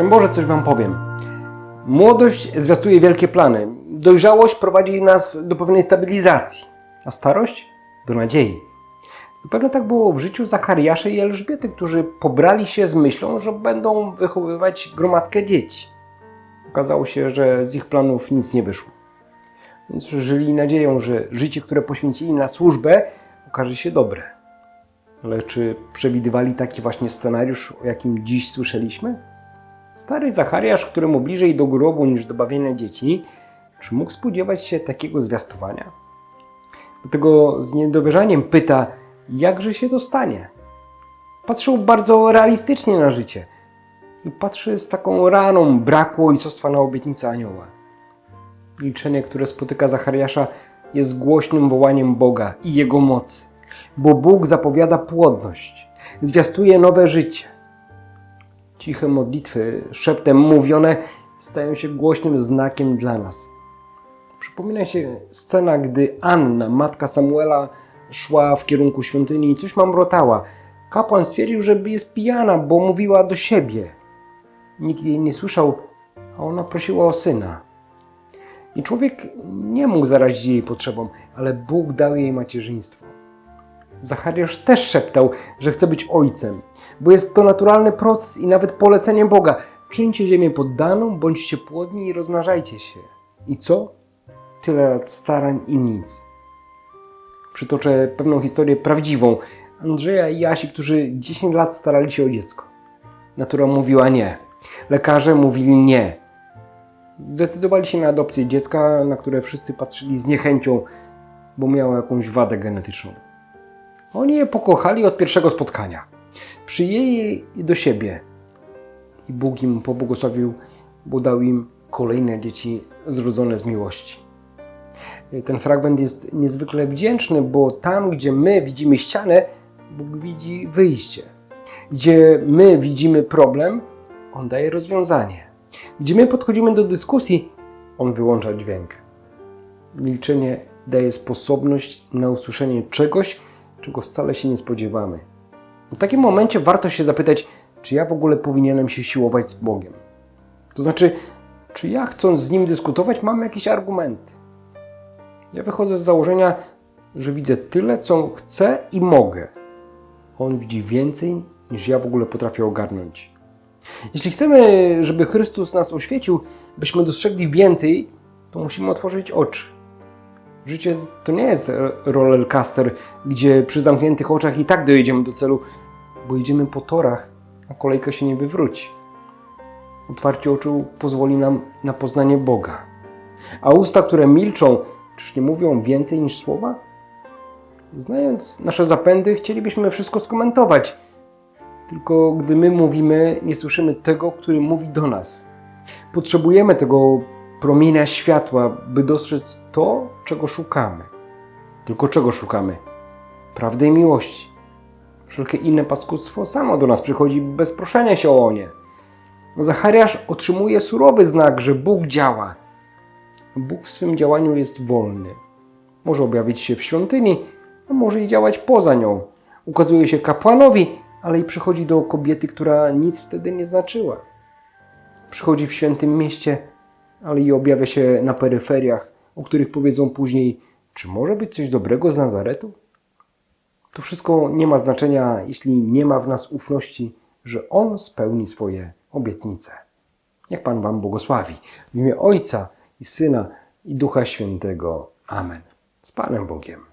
Szczęść Boże, coś Wam powiem. Młodość zwiastuje wielkie plany. Dojrzałość prowadzi nas do pewnej stabilizacji, a starość do nadziei. Zapewne tak było w życiu Zachariasza i Elżbiety, którzy pobrali się z myślą, że będą wychowywać gromadkę dzieci. Okazało się, że z ich planów nic nie wyszło. Więc żyli nadzieją, że życie, które poświęcili na służbę, okaże się dobre. Ale czy przewidywali taki właśnie scenariusz, o jakim dziś słyszeliśmy? Stary Zachariasz, któremu bliżej do grobu niż do bawienia dzieci, czy mógł spodziewać się takiego zwiastowania? Dlatego z niedowierzaniem pyta, jakże się to stanie? Patrzył bardzo realistycznie na życie i patrzy z taką raną braku ojcostwa na obietnicę anioła. Milczenie, które spotyka Zachariasza, jest głośnym wołaniem Boga i Jego mocy, bo Bóg zapowiada płodność, zwiastuje nowe życie. Ciche modlitwy, szeptem mówione, stają się głośnym znakiem dla nas. Przypomina się scena, gdy Anna, matka Samuela, szła w kierunku świątyni i coś mamrotała. Kapłan stwierdził, że jest pijana, bo mówiła do siebie. Nikt jej nie słyszał, a ona prosiła o syna. I człowiek nie mógł zarazić jej potrzebą, ale Bóg dał jej macierzyństwo. Zachariasz też szeptał, że chce być ojcem, bo jest to naturalny proces i nawet polecenie Boga. Czyńcie ziemię poddaną, bądźcie płodni i rozmnażajcie się. I co? Tyle lat starań i nic. Przytoczę pewną historię prawdziwą. Andrzeja i Jasi, którzy 10 lat starali się o dziecko. Natura mówiła nie. Lekarze mówili nie. Zdecydowali się na adopcję dziecka, na które wszyscy patrzyli z niechęcią, bo miało jakąś wadę genetyczną. Oni je pokochali od pierwszego spotkania. Przyjęli je do siebie i Bóg im pobłogosławił, bo dał im kolejne dzieci zrodzone z miłości. Ten fragment jest niezwykle wdzięczny, bo tam, gdzie my widzimy ścianę, Bóg widzi wyjście. Gdzie my widzimy problem, On daje rozwiązanie. Gdzie my podchodzimy do dyskusji, On wyłącza dźwięk. Milczenie daje sposobność na usłyszenie czegoś, czego wcale się nie spodziewamy. W takim momencie warto się zapytać, czy ja w ogóle powinienem się siłować z Bogiem. To znaczy, czy ja chcąc z Nim dyskutować, mam jakieś argumenty. Ja wychodzę z założenia, że widzę tyle, co chcę i mogę. On widzi więcej, niż ja w ogóle potrafię ogarnąć. Jeśli chcemy, żeby Chrystus nas oświecił, byśmy dostrzegli więcej, to musimy otworzyć oczy. Życie to nie jest rollercoaster, gdzie przy zamkniętych oczach i tak dojedziemy do celu, bo idziemy po torach, a kolejka się nie wywróci. Otwarcie oczu pozwoli nam na poznanie Boga. A usta, które milczą, czyż nie mówią więcej niż słowa? Znając nasze zapędy, chcielibyśmy wszystko skomentować. Tylko gdy my mówimy, nie słyszymy tego, który mówi do nas. Potrzebujemy tego promienia światła, by dostrzec to, czego szukamy. Tylko czego szukamy? Prawdy i miłości. Wszelkie inne paskudztwo samo do nas przychodzi bez proszenia się o nie. Zachariasz otrzymuje surowy znak, że Bóg działa. Bóg w swym działaniu jest wolny. Może objawić się w świątyni, a może i działać poza nią. Ukazuje się kapłanowi, ale i przychodzi do kobiety, która nic wtedy nie znaczyła. Przychodzi w świętym mieście, ale i objawia się na peryferiach, o których powiedzą później, czy może być coś dobrego z Nazaretu? To wszystko nie ma znaczenia, jeśli nie ma w nas ufności, że On spełni swoje obietnice. Niech Pan Wam błogosławi. W imię Ojca i Syna i Ducha Świętego. Amen. Z Panem Bogiem.